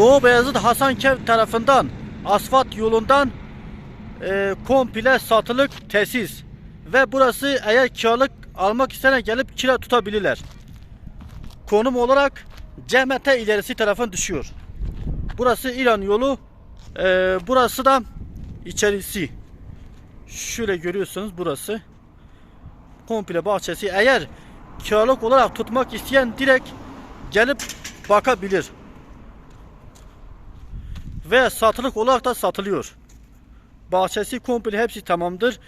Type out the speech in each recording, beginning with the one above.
Doğu Beyazıt Hasankev tarafından asfalt yolundan e, komple satılık tesis ve burası eğer kiralık almak istene gelip kira tutabilirler. Konum olarak CMT ilerisi tarafın düşüyor. Burası İran yolu. e, burası da içerisi. Şöyle görüyorsunuz burası. Komple bahçesi. Eğer kiralık olarak tutmak isteyen direkt gelip bakabilir. Ve satılık olarak da satılıyor. Bahçesi komple hepsi tamamdır.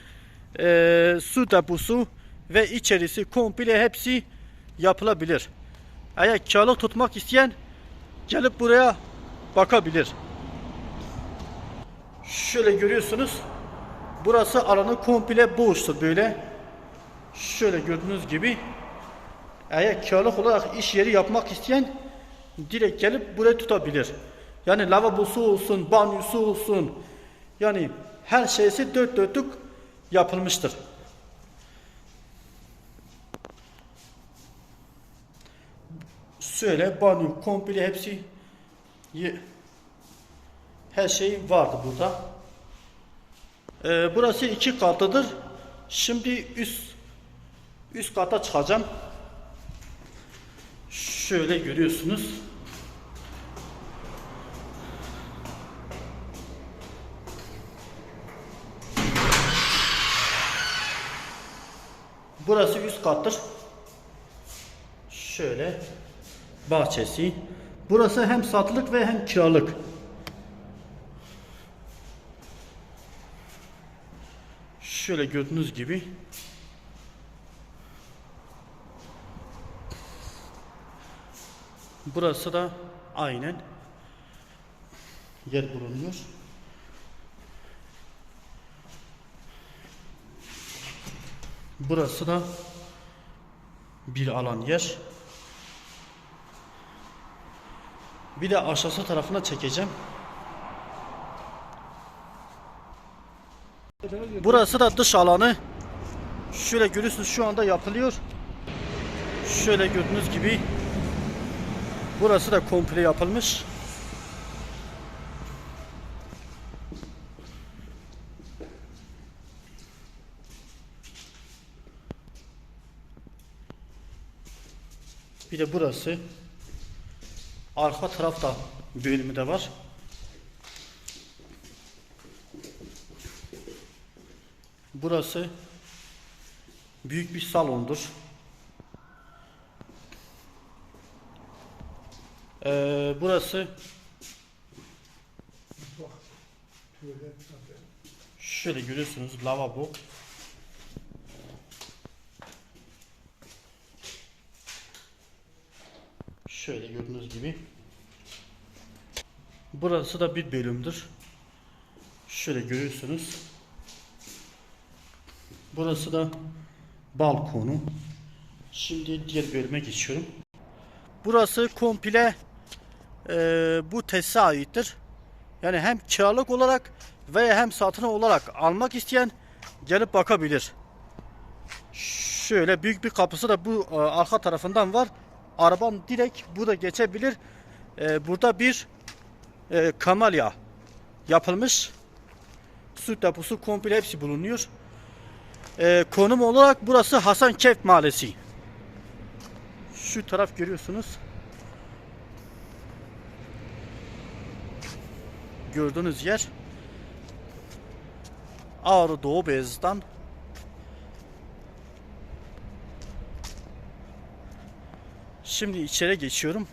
Ee, su deposu ve içerisi komple hepsi yapılabilir. Eğer kiralık tutmak isteyen gelip buraya bakabilir. Şöyle görüyorsunuz. Burası alanı komple boştur böyle. Şöyle gördüğünüz gibi eğer kiralık olarak iş yeri yapmak isteyen direkt gelip buraya tutabilir. Yani lavabosu olsun, banyosu olsun. Yani her şeysi dört dörtlük yapılmıştır. Şöyle banyo komple hepsi her şey vardı burada. Ee, burası iki katlıdır. Şimdi üst üst kata çıkacağım. Şöyle görüyorsunuz. Burası üst kattır. Şöyle bahçesi. Burası hem satılık ve hem kiralık. Şöyle gördüğünüz gibi Burası da aynen yer bulunuyor. Burası da bir alan yer. Bir de aşağısı tarafına çekeceğim. Burası da dış alanı. Şöyle görüyorsunuz şu anda yapılıyor. Şöyle gördüğünüz gibi burası da komple yapılmış. Bir de burası arka tarafta bölümü de var. Burası büyük bir salondur. Ee, burası şöyle görüyorsunuz lavabo. Şöyle gördüğünüz gibi. Burası da bir bölümdür. Şöyle görüyorsunuz. Burası da balkonu. Şimdi diğer bölüme geçiyorum. Burası komple e, bu tesise aittir. Yani hem kiralık olarak veya hem satın olarak almak isteyen gelip bakabilir. Şöyle büyük bir kapısı da bu e, arka tarafından var. Araban direkt burada geçebilir. E, burada bir e, kamalya yapılmış. Su deposu komple hepsi bulunuyor. E, konum olarak burası Hasan Kef Mahallesi. Şu taraf görüyorsunuz. Gördüğünüz yer Ağrı Doğu Beyazıt'tan Şimdi içeri geçiyorum.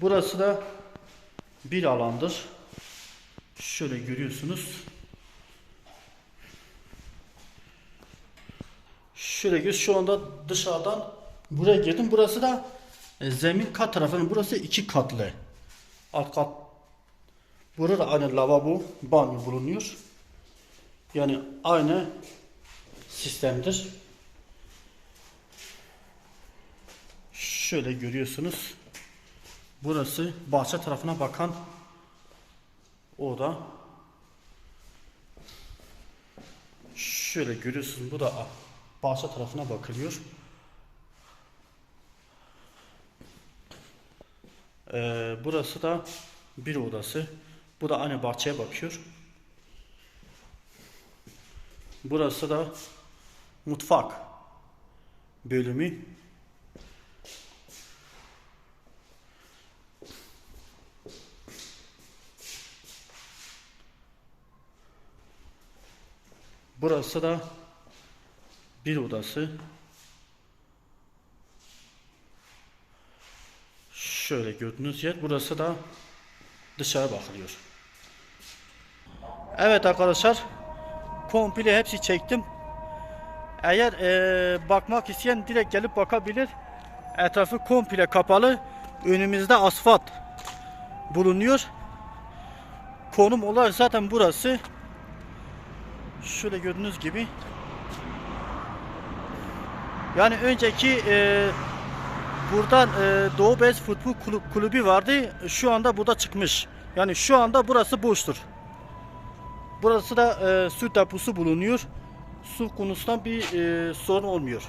Burası da bir alandır. Şöyle görüyorsunuz. Şöyle göz şu anda dışarıdan buraya girdim. Burası da e, zemin kat tarafının burası iki katlı. Alt kat Burada da aynı lavabo, banyo bulunuyor. Yani aynı sistemdir. Şöyle görüyorsunuz. Burası bahçe tarafına bakan oda. Şöyle görüyorsunuz bu da bahçe tarafına bakılıyor. Ee, burası da bir odası. Bu da aynı bahçeye bakıyor. Burası da mutfak bölümü. Burası da bir odası. Şöyle gördüğünüz yer. Burası da dışarı bakılıyor. Evet arkadaşlar. Komple hepsi çektim. Eğer eee, bakmak isteyen direkt gelip bakabilir. Etrafı komple kapalı. Önümüzde asfalt bulunuyor. Konum olarak zaten burası. Şöyle gördüğünüz gibi. Yani önceki eee, buradan eee, Doğu Beyaz Futbol Kulü- Kulübü vardı. Şu anda burada çıkmış. Yani şu anda burası boştur. Burası da eee, su deposu bulunuyor. Su konusunda bir eee, sorun olmuyor.